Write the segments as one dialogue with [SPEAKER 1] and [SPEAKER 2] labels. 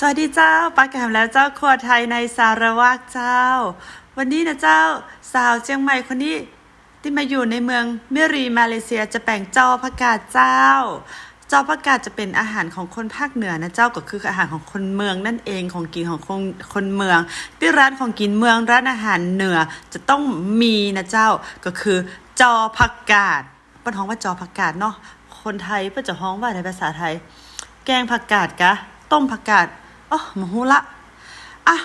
[SPEAKER 1] สวัสดีเจ้าปาแกมแล้วเจ้าครัวไทยในสารวักเจ้า วันนี้นะเจ้าสาวเชียงใหม่คนนี้ที่มาอยู่ในเมืองเมรีมาเลเซียจะแปลงจอผักกาดเจ้า จอผักกาดจะเป็นอาหารของคนภาคเหนือนะเจ้าก็คืออาหารของคนเมืองนั่นเองของกินของคนคนเมืองที่ร้านของกินเมืองร้านอาหารเหนือจะต้องมีนะเจ้าก็คือจอผักกาดปิ้นฮ้องว่าจอผักกาดเนาะคนไทยเปิ้นจะฮ้องว่าในภาษาไทย แกงผักกาดกะต้มผักกาด อ๋อมาฮูละอะ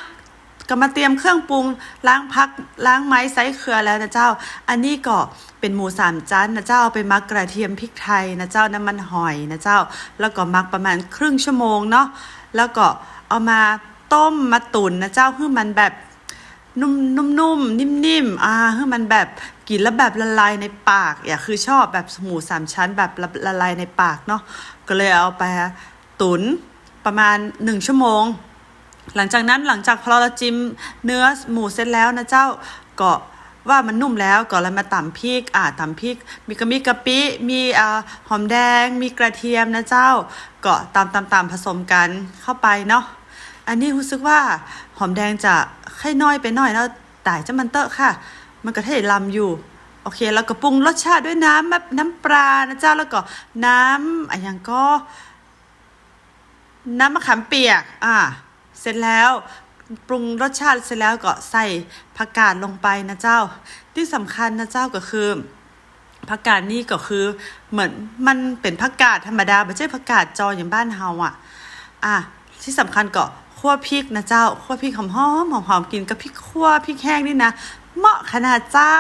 [SPEAKER 1] ก็มาเตรียมเครื่องปรุงล้างพักล้างไม้ไซส์เขือแล้วนะเจ้า อันนี้ก็เป็นหมูสามชั้นนะเจ้าเอาไปมักกระเทียมพริกไทยนะเจ้าน้ำมันหอยนะเจ้า แล้วก็มักประมาณครึ่งชั่วโมงเนาะแล้วก็เอามาต้มมาตุ๋นนะเจ้าเพื่อมันแบบนุ่มนุ่มนิ่มนิ่มอ่าให้มันแบบกินแล้วแบบละลายในปากอย่าคือชอบแบบหมูสามชั้นแบบละละลายในปากเนาะก็เลยเอาไปตุน ประมาณหนึ่งชั่วโมง หลังจากนั้นหลังจากพอเราจิ้มเนื้อหมูเสร็จแล้วนะเจ้าก็ว่ามันนุ่มแล้วก็เลยมาตำพริก อ่าตำพริก มีกระมีกะปิ มีอ่าหอมแดง มีกระเทียมนะเจ้า ก็ตำตำตำผสมกันเข้าไปเนาะ อันนี้รู้สึกว่าหอมแดงจะค่อยน้อยไปหน่อยแล้วแต่จะมันเตอะค่ะ มันก็เทลำอยู่ โอเค แล้วก็ปรุงรสชาติด้วยน้ำน้ำปลานะเจ้า แล้วก็น้ำอะไรอย่างก็ น้ำมะขามเปียก อ่า เสร็จแล้วปรุงรสชาติเสร็จแล้วก็ใส่ผักกาดลงไปนะเจ้า ที่สำคัญนะเจ้าก็คือผักกาดนี่ก็คือเหมือนมันเป็นผักกาดธรรมดาไม่ใช่ผักกาดจออย่างบ้านเฮาอะ อะที่สำคัญก็คั่วพริกนะเจ้าคั่วพริกหอมหอมหอมกินกับพริกคั่วพริกแห้งนี่นะ เหมาะขนาดเจ้า